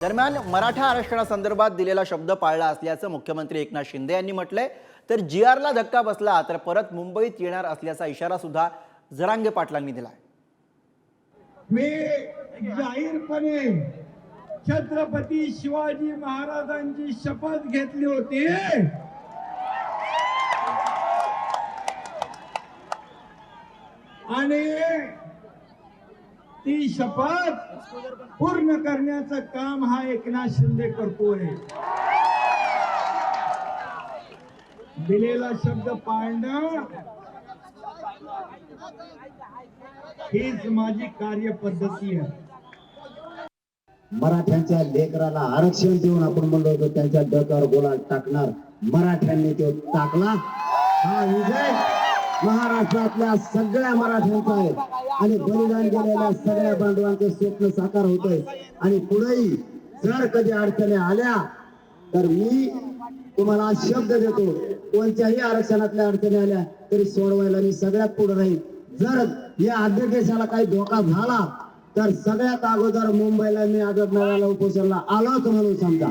दरम्यान मराठा आरक्षणासंदर्भात दिलेला शब्द पाळला असल्याचं मुख्यमंत्री एकनाथ शिंदे यांनी म्हटलंय. तर जी आरला धक्का बसला तर परत मुंबईत येणार असल्याचा इशारा सुद्धा जरांगे पाटलांनी दिला मी जाहीरपणे छत्रपती शिवाजी महाराजांची शपथ घेतली होती. आणि ती शपथ पूर्ण करण्याचं काम हा एकनाथ शिंदे करतोय दिलेला शब्द पाळणं हीच माझी कार्यपद्धती आहे. मराठ्यांच्या लेकराला आरक्षण देऊन आपण म्हणलो होतो त्यांच्या डोक्यावर गोळा टाकणार मराठ्यांनी तो टाकला. हा विजय. महाराष्ट्रातल्या सगळ्या मराठ्यांचं आहे. आणि बलिदान गेलेल्या सगळ्या बांधवांचे स्वप्न साकार होतंय. आणि पुढेही जर कधी अडचणी आल्या तर मी तुम्हाला शब्द देतो कोणत्याही आरक्षणातल्या अडचणी आल्या तरी सोडवायला मी सगळ्यात पुढे राहील. जर या आद्य देशाला काही धोका झाला तर सगळ्यात अगोदर मुंबईला मी आझाद नगराला उपोषणला आलोच म्हणून समजा.